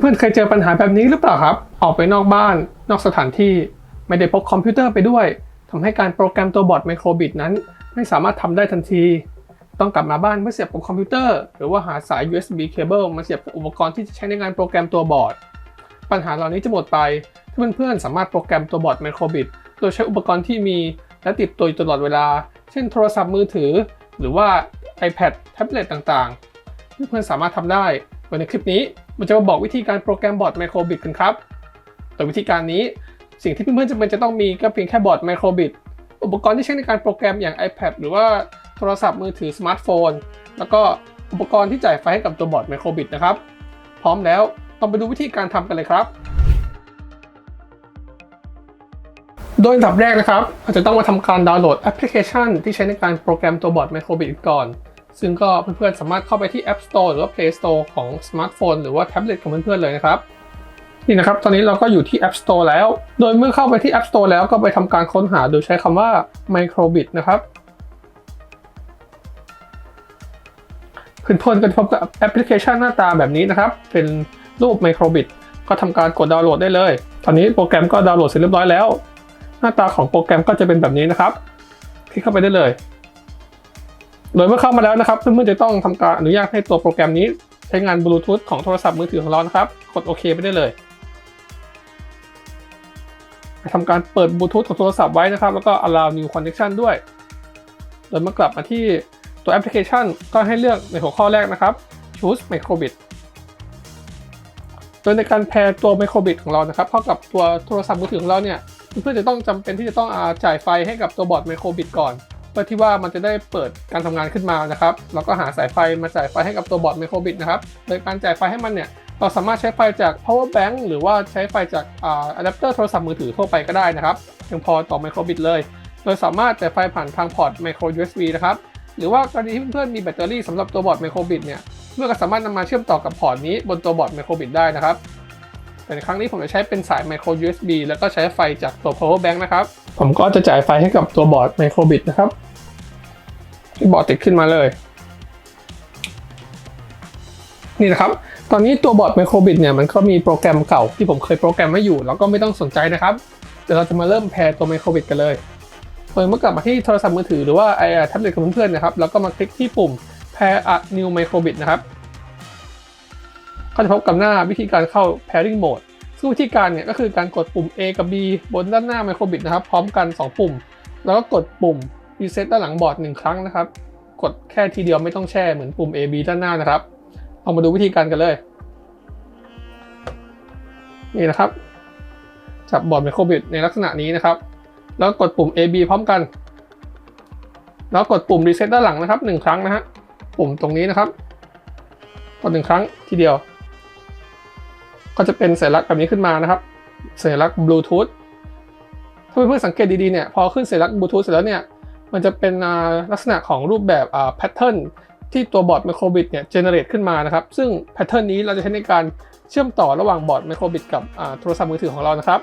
เพื่อนๆเคยเจอปัญหาแบบนี้หรือเปล่าครับ ออกไปนอกบ้าน นอกสถานที่ ไม่ได้พกคอมพิวเตอร์ไปด้วยทำให้การโปรแกรมตัวบอร์ดไมโครบิตนั้น ไม่สามารถทำได้ทันที ต้องกลับมาบ้านเพื่อเสียบกับคอมพิวเตอร์ หรือว่าหาสาย USB cable มาเสียบกับอุปกรณ์ที่จะใช้ในการโปรแกรมตัวบอร์ดปัญหาเหล่านี้จะหมดไปถ้าเพื่อนๆสามารถโปรแกรมตัวบอร์ดไมโครบิตโดยใช้อุปกรณ์ที่มีและติดตัวอยู่ตลอดเวลา เช่นโทรศัพท์มือถือ หรือว่า iPad แท็บเล็ตต่างๆ เพื่อนๆสามารถทำได้ โดยในคลิปนี้มันจะมาบอกวิธีการโปรแกรมบอร์ดไมโครบิตกันครับ โดยวิธีการนี้สิ่งที่เพื่อนๆจำเป็นจะต้องมีก็เพียงแค่บอร์ดไมโครบิต อุปกรณ์ที่ใช้ในการโปรแกรมอย่าง iPad หรือว่าโทรศัพท์มือถือสมาร์ทโฟน แล้วก็อุปกรณ์ที่จ่ายไฟให้กับตัวบอร์ดไมโครบิตนะครับ พร้อมแล้วต้องไปดูวิธีการทำกันเลยครับ โดยอันดับแรกนะครับเราจะต้องมาทำการดาวน์โหลดแอปพลิเคชันที่ใช้ในการโปรแกรมตัวบอร์ดไมโครบิตก่อน ซึ่งก็เพื่อนๆสามารถเข้าไปที่ App Store หรือว่า Play Store ของสมาร์ทโฟนหรือว่าแท็บเล็ตของเพื่อนๆเลยนะครับนี่นะครับ ตอนนี้เราก็อยู่ที่ App Store แล้ว โดยเมื่อเข้าไปที่ App Store แล้วก็ไปทำการค้นหาโดยใช้คำว่า Microbit นะครับเพื่อนๆก็จะพบกับแอปพลิเคชันหน้าตาแบบนี้นะครับ เป็นรูป Microbit ก็ทำการกดดาวน์โหลดได้เลย ตอนนี้โปรแกรมก็ดาวน์โหลดเสร็จเรียบร้อยแล้ว หน้าตาของโปรแกรมก็จะเป็นแบบนี้นะครับ คลิกเข้าไปได้เลย โดยเมื่อเข้ามาแล้วนะครับ เพื่อนๆจะต้องทำการอนุญาตให้ตัวโปรแกรมนี้ใช้งานบลูทูธของโทรศัพท์มือถือของเรานะครับ กดโอเคไปได้เลยทำการเปิดบลูทูธของโทรศัพท์ไว้นะครับ แล้วก็ allow new connection ด้วย โดยเมื่อกลับมาที่ตัวแอปพลิเคชันก็ให้เลือกในหัวข้อแรกนะครับ choose microbit โดยในการแพร์ตัว microbit ของเรานะครับเข้ากับตัวโทรศัพท์มือถือของเราเนี่ย เพื่อนๆจะต้องจำเป็นที่จะต้องอาจ่ายไฟให้กับตัวบอร์ด microbit ก่อน เพื่อที่ว่ามันจะได้เปิดการทำงานขึ้นมานะครับแล้วก็หาสายไฟมาจ่ายไฟให้กับตัวบอร์ด microbit นะครับโดยการจ่ายไฟให้มันเนี่ยเราสามารถใช้ไฟจาก power bank หรือว่าใช้ไฟจากอะแดปเตอร์โทรศัพท์มือถือทั่วไปก็ได้นะครับเพียงพอต่อ microbit เลย โดยสามารถจ่ายไฟผ่านทางพอร์ต micro USB นะครับหรือว่ากรณีที่เพื่อนๆมีแบตเตอรี่สำหรับตัวบอร์ด microbit เนี่ยเพื่อนก็สามารถนำมาเชื่อมต่อกับพอร์ตนี้บนตัวบอร์ด microbit ได้นะครับแต่ในครั้งนี้ผมจะใช้เป็นสาย micro USB แล้วก็ใช้ไฟจากตัว power bank นะครับ ผมก็จะจ่ายไฟให้กับตัวบอร์ด microbit นะครับ ที่บอร์ดติดขึ้นมาเลย นี่นะครับ ตอนนี้ตัวบอร์ด microbit เนี่ยมันก็มีโปรแกรมเก่าที่ผมเคยโปรแกรมไว้อยู่ แล้วก็ไม่ต้องสนใจนะครับ เดี๋ยวเราจะมาเริ่มแพร์ตัว microbit กันเลยเมื่อกลับมาที่โทรศัพท์มือถือหรือว่าไอ้แท็บเล็ตของเพื่อนๆนะครับ แล้วก็มาคลิกที่ปุ่ม pair a new microbit นะครับ ก็จะพบกับหน้าวิธีการเข้า pairing mode ซึ่งวิธีการเนี่ยก็คือการกดปุ่ม A กับ B บนด้านหน้า microbit นะครับ พร้อมกัน 2 ปุ่ม แล้วก็กดปุ่ม reset ด้านหลังบอร์ด1ครั้งนะครับ กดแค่ทีเดียวไม่ต้องแช่เหมือนปุ่ม A B ด้านหน้านะครับลองมาดูวิธีการกันเลย นี่นะครับ จับบอร์ด microbit ในลักษณะนี้นะครับ แล้วกดปุ่ม A B พร้อมกัน แล้วกดปุ่ม reset ด้านหลังนะครับ1ครั้งนะฮะปุ่มตรงนี้นะครับ กดหนึ่งครั้งทีเดียว ก็จะเป็นสัญลักษณ์แบบนี้ขึ้นมานะครับสัญลักษณ์บลูทูธถ้าเพื่อนๆสังเกตดีๆเนี่ยพอขึ้นสัญลักษณ์บลูทูธเสร็จแล้วเนี่ย มันจะเป็นลักษณะของรูปแบบแพทเทิร์นที่ตัวบอร์ดไมโครบิตเนี่ยเจเนเรตขึ้นมานะครับ ซึ่งแพทเทิร์นนี้เราจะใช้ในการเชื่อมต่อระหว่างบอร์ดไมโครบิตกับโทรศัพท์มือถือของเรานะครับ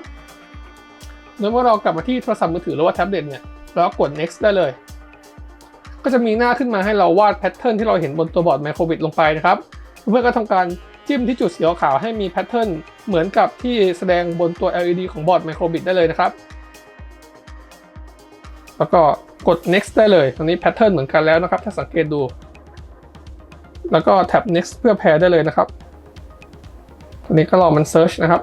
เมื่อเรากลับมาที่โทรศัพท์มือถือหรือว่าแท็บเล็ตเนี่ยเรากด next ได้เลย ก็จะมีหน้าขึ้นมาให้เราวาดแพทเทิร์นที่เราเห็นบนตัวบอร์ดไมโครบิตลงไปนะครับ เพื่อนก็ทำการจิ้มที่จุดสีขาวให้มีแพทเทิร์นเหมือนกับที่แสดงบนตัว LED ของบอร์ดไมโครบิตได้เลยนะครับ แล้วก็ กด next ได้เลยตรงนี้แพทเทิร์นเหมือนกันแล้วนะครับ ถ้าสังเกตดู แล้วก็แท็บ next เพื่อแพร์ได้เลยนะครับตอนนี้ก็รอมัน search นะครับ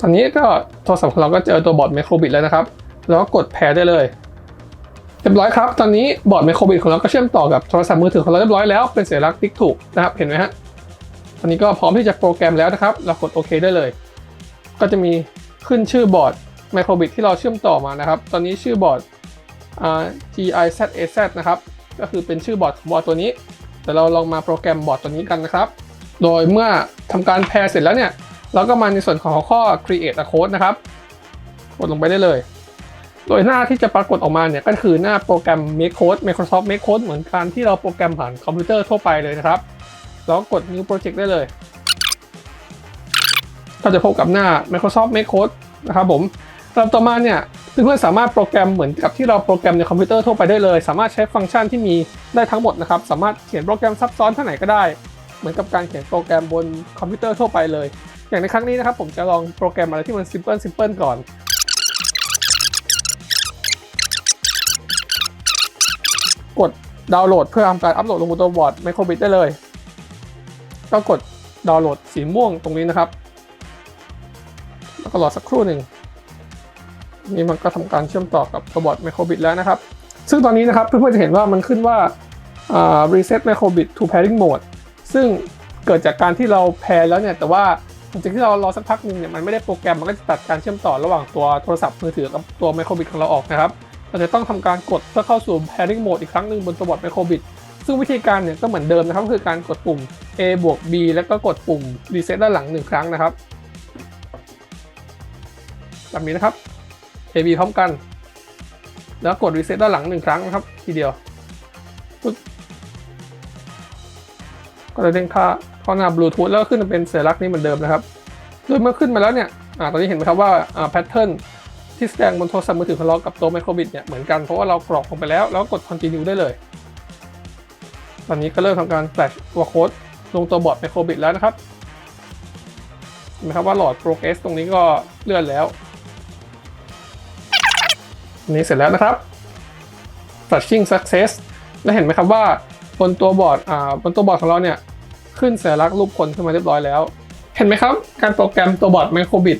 ตอนนี้ก็โทรศัพท์ของเราก็เจอตัวบอร์ดไมโครบิตแล้วนะครับ แล้วก็กดแพร์ได้เลยเรียบร้อยครับ ตอนนี้บอร์ดไมโครบิตของเราก็เชื่อมต่อกับโทรศัพท์มือถือของเราเรียบร้อยแล้วเป็นสัญลักษณ์ติ๊กถูกนะครับ เห็นไหมฮะ ตอนนี้ก็พร้อมที่จะโปรแกรมแล้วนะครับ เรากดโอเคได้เลย ก็จะมีขึ้นชื่อบอร์ดไมโครบิตที่เราเชื่อมต่อมานะครับ ตอนนี้ชื่อบอร์ด GIZAZ นะครับ ก็คือเป็นชื่อบอร์ดของบอร์ดตัวนี้ แต่เราลองมาโปรแกรมบอร์ดตัวนี้กันนะครับ โดยเมื่อทำการแพร์เสร็จแล้วเนี่ย เราก็มาในส่วนของข้อ create a code นะครับ กดลงไปได้เลย โดยหน้าที่จะปรากฏออกมาเนี่ยก็คือหน้าโปรแกรม Make Code Microsoft Make Code เหมือนการที่เราโปรแกรมผ่านคอมพิวเตอร์ทั่วไปเลยนะครับ แล้วกด New Project ได้เลย ก็จะพบกับหน้า Microsoft Make Code นะครับผมลำต่อมาเนี่ย เพื่อนๆสามารถโปรแกรมเหมือนกับที่เราโปรแกรมในคอมพิวเตอร์ทั่วไปได้เลย สามารถใช้ฟังก์ชันที่มีได้ทั้งหมดนะครับ สามารถเขียนโปรแกรมซับซ้อนเท่าไหนก็ได้ เหมือนกับการเขียนโปรแกรมบนคอมพิวเตอร์ทั่วไปเลย อย่างในครั้งนี้นะครับผมจะลองโปรแกรมอะไรที่มัน simple simple ก่อนกดดาวน์โหลดเพื่อทำการอัปโหลดลงบนตัวบอร์ด Microbit ได้เลย ก็กดดาวน์โหลดสีม่วงตรงนี้นะครับ แล้วก็รอสักครู่หนึ่ง นี่มันก็ทำการเชื่อมต่อกับตัวบอร์ด Microbit แล้วนะครับ ซึ่งตอนนี้นะครับเพื่อนๆจะเห็นว่ามันขึ้นว่า reset Microbit to pairing mode ซึ่งเกิดจากการที่เราแพรแล้วเนี่ย แต่ว่าหลังจากที่เรารอสักพักหนึ่งเนี่ยมันไม่ได้โปรแกรมมันก็จะตัดการเชื่อมต่อระหว่างตัวโทรศัพท์มือถือกับตัว Microbit ของเราออกนะครับ เราจะต้องทำการกดเพื่อเข้าสู่ pairing mode อีกครั้งหนึ่งบนตัวบอร์ด Microbit ซึ่งวิธีการเนี่ยก็เหมือนเดิมนะครับก็คือการกดปุ่ม A บวก B แล้วก็กดปุ่ม reset ด้านหลังหนึ่งครั้งนะครับแบบนี้นะครับ A B พร้อมกัน แล้วกด reset ด้านหลังหนึ่งครั้งนะครับ ทีเดียวปึ๊บก็จะเด้งค่าข้าหน้าบลูทูธแล้วก็ขึ้นเป็นสัญลักษณ์นี้เหมือนเดิมนะครับโดยเมื่อขึ้นมาแล้วเนี่ยอตอนนี้เห็นไหมครับว่าแพทเทิร์นที่แสดงบนโทรศัพท์มือถือของเรากับตัว Microbit เนี่ยเหมือนกันเพราะว่าเรากรอกลงไปแล้ว แล้วก็กด continue ได้เลย ตอนนี้ก็เริ่มทำการ flash ตัวโค้ดลงตัวบอร์ด Microbit แล้วนะครับเห็นไหมครับว่าหลอด progress ตรงนี้ก็เลื่อนแล้ว นี้เสร็จแล้วนะครับ flashing success และเห็นไหมครับว่าบนตัวบอร์ดอ่าบนตัวบอร์ดของเราเนี่ยขึ้นสัญลักษณ์รูปคนขึ้นมาเรียบร้อยแล้ว เห็นไหมครับ การโปรแกรมตัวบอร์ด Microbit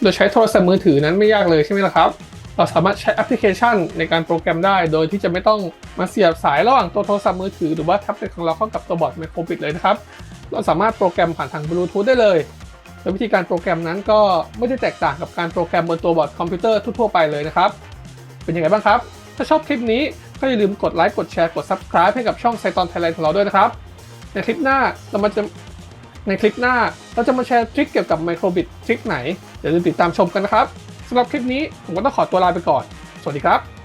โดยใช้โทรศัพท์มือถือนั้นไม่ยากเลยใช่ไหมล่ะครับ เราสามารถใช้แอปพลิเคชันในการโปรแกรมได้ โดยที่จะไม่ต้องมาเสียบสายระหว่างตัวโทรศัพท์มือถือหรือว่าแท็บเล็ตของเราเข้ากับตัวบอร์ด Microbit เลยนะครับ เราสามารถโปรแกรมผ่านทางบลูทูธได้เลยโดยวิธีการโปรแกรมนั้นก็ไม่ได้แตกต่างกับการโปรแกรมบนตัวบอร์ดคอมพิวเตอร์ทั่วไปเลยนะครับ เป็นยังไงบ้างครับ ถ้าชอบคลิปนี้ก็อย่าลืมกดไลค์กดแชร์กด Subscribe ให้กับช่องไซตอนไทยแลนด์ของเราด้วยนะครับ ในคลิปหน้าเรามาจะในคลิปหน้าเราจะมาแชร์ทริคเกี่ยวกับไมโครบิดทริคไหนอย่าลืมติดตามชมกันนะครับสำหรับคลิปนี้ผมก็ต้องขอตัวลาไปก่อน สวัสดีครับ